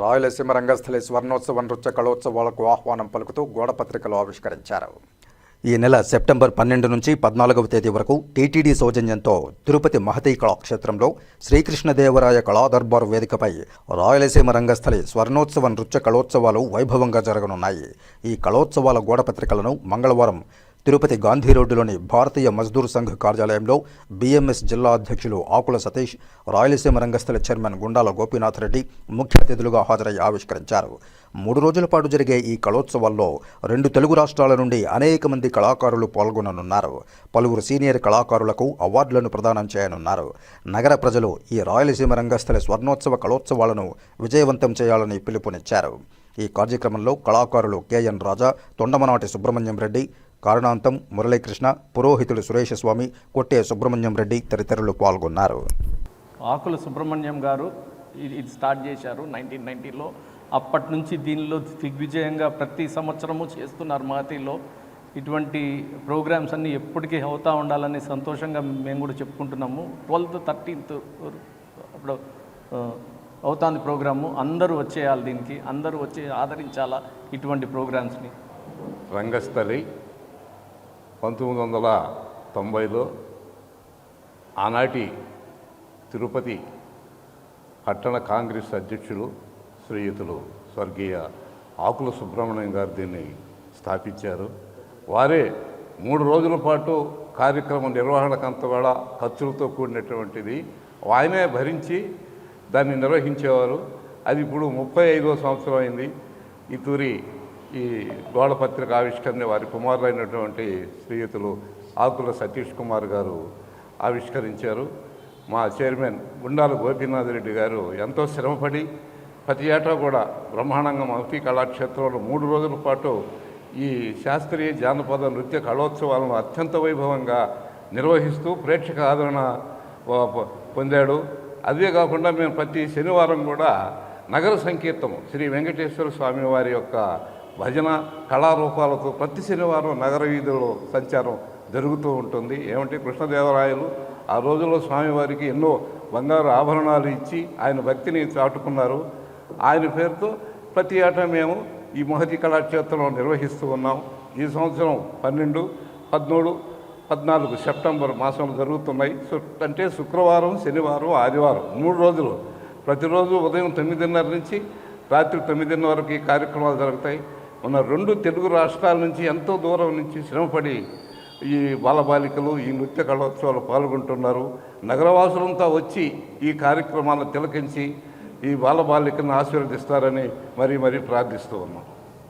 రాయలసీమ రంగస్థలి స్వర్ణోత్సవ నృత్య కళోత్సవాలకు ఆహ్వానం పలుకుతూ గోడపత్రికలు ఆవిష్కరించారు. ఈ నెల సెప్టెంబర్ పన్నెండు నుంచి పద్నాలుగవ తేదీ వరకు టీటీడీ సౌజన్యంతో తిరుపతి మహతీ కళాక్షేత్రంలో శ్రీకృష్ణదేవరాయ కళాదర్బార్ వేదికపై రాయలసీమ రంగస్థలి స్వర్ణోత్సవ నృత్య కళోత్సవాలు వైభవంగా జరగనున్నాయి. ఈ కళోత్సవాల గోడపత్రికలను మంగళవారం తిరుపతి గాంధీ రోడ్డులోని భారతీయ మజ్దూర్ సంఘ్ కార్యాలయంలో బీఎంఎస్ జిల్లా అధ్యక్షులు ఆకుల సతీష్ రాయలసీమ రంగస్థల చైర్మన్ గుండాల గోపీనాథ్ రెడ్డి ముఖ్య అతిథులుగా హాజరై ఆవిష్కరించారు. మూడు రోజుల పాటు జరిగే ఈ కళోత్సవాల్లో రెండు తెలుగు రాష్ట్రాల నుండి అనేక మంది కళాకారులు పాల్గొననున్నారు. పలువురు సీనియర్ కళాకారులకు అవార్డులను ప్రదానం చేయనున్నారు. నగర ప్రజలు ఈ రాయలసీమ రంగస్థల స్వర్ణోత్సవ కళోత్సవాలను విజయవంతం చేయాలని పిలుపునిచ్చారు. ఈ కార్యక్రమంలో కళాకారులు కెఎన్ రాజా తొండమనాటి సుబ్రహ్మణ్యం రెడ్డి కారణాంతం మురళీకృష్ణ పురోహితుడు సురేష స్వామి కొట్టే సుబ్రహ్మణ్యం రెడ్డి తదితరులు పాల్గొన్నారు. ఆకుల సుబ్రహ్మణ్యం గారు ఇది ఇది స్టార్ట్ చేశారు నైన్టీన్ నైంటీలో అప్పటి నుంచి దీనిలో దిగ్విజయంగా ప్రతి సంవత్సరము చేస్తున్నారు మహతిలో ఇటువంటి ప్రోగ్రామ్స్ అన్నీ ఎప్పటికీ అవుతూ ఉండాలని సంతోషంగా మేము కూడా చెప్పుకుంటున్నాము. ట్వెల్త్ థర్టీన్త్ అప్పుడు అవుతుంది ప్రోగ్రాము. అందరూ వచ్చేయాలి దీనికి. అందరూ వచ్చి ఆదరించాలా ఇటువంటి ప్రోగ్రామ్స్ని? రంగస్థలి పంతొమ్మిది వందల తొంభైలో ఆనాటి తిరుపతి పట్టణ కాంగ్రెస్ అధ్యక్షులు శ్రీయుతులు స్వర్గీయ ఆకుల సుబ్రహ్మణ్యం గారు దీన్ని స్థాపించారు. వారే మూడు రోజుల పాటు కార్యక్రమ నిర్వహణకంత వేళ ఖర్చులతో కూడినటువంటిది ఆయనే భరించి దాన్ని నిర్వహించేవారు. అది ఇప్పుడు ముప్పై ఐదో సంవత్సరం అయింది. ఈ తూరి ఈ గోడ పత్రిక ఆవిష్కరణ వారి కుమారులైనటువంటి శ్రీయుతులు ఆకుల సతీష్ కుమార్ గారు ఆవిష్కరించారు. మా చైర్మన్ గుండాల గోపీనాథ్ రెడ్డి గారు ఎంతో శ్రమపడి ప్రతి ఏటా కూడా బ్రహ్మాండంగా మౌతి కళాక్షేత్రంలో మూడు రోజుల పాటు ఈ శాస్త్రీయ జానపద నృత్య కళోత్సవాలను అత్యంత వైభవంగా నిర్వహిస్తూ ప్రేక్షక ఆదరణ పొందాడు. అదే కాకుండా మేము ప్రతి శనివారం కూడా నగర సంకీర్తము శ్రీ వెంకటేశ్వర స్వామి వారి యొక్క భజన కళారూపాలతో ప్రతి శనివారం నగర వీధుల్లో సంచారం జరుగుతూ ఉంటుంది. ఏమంటే కృష్ణదేవరాయలు ఆ రోజుల్లో స్వామివారికి ఎన్నో బంగారు ఆభరణాలు ఇచ్చి ఆయన భక్తిని చాటుకున్నారు. ఆయన పేరుతో ప్రతి ఏటా మేము ఈ మహతి కళాక్షేత్రం నిర్వహిస్తూ ఉన్నాం. ఈ సంవత్సరం పన్నెండు పద్మూడు పద్నాలుగు సెప్టెంబర్ మాసంలో జరుగుతున్నాయి. అంటే శుక్రవారం శనివారం ఆదివారం మూడు రోజులు. ప్రతిరోజు ఉదయం తొమ్మిదిన్నర నుంచి రాత్రి తొమ్మిదిన్నర వరకు ఈ కార్యక్రమాలు జరుగుతాయి. మన రెండు తెలుగు రాష్ట్రాల నుంచి ఎంతో దూరం నుంచి శ్రమపడి ఈ బాలబాలికలు ఈ నృత్య కళోత్సవాలు పాల్గొంటున్నారు. నగరవాసులంతా వచ్చి ఈ కార్యక్రమాలను తిలకించి ఈ బాలబాలికలను ఆశీర్వదిస్తారని మరీ మరీ ప్రార్థిస్తూ ఉన్నాం.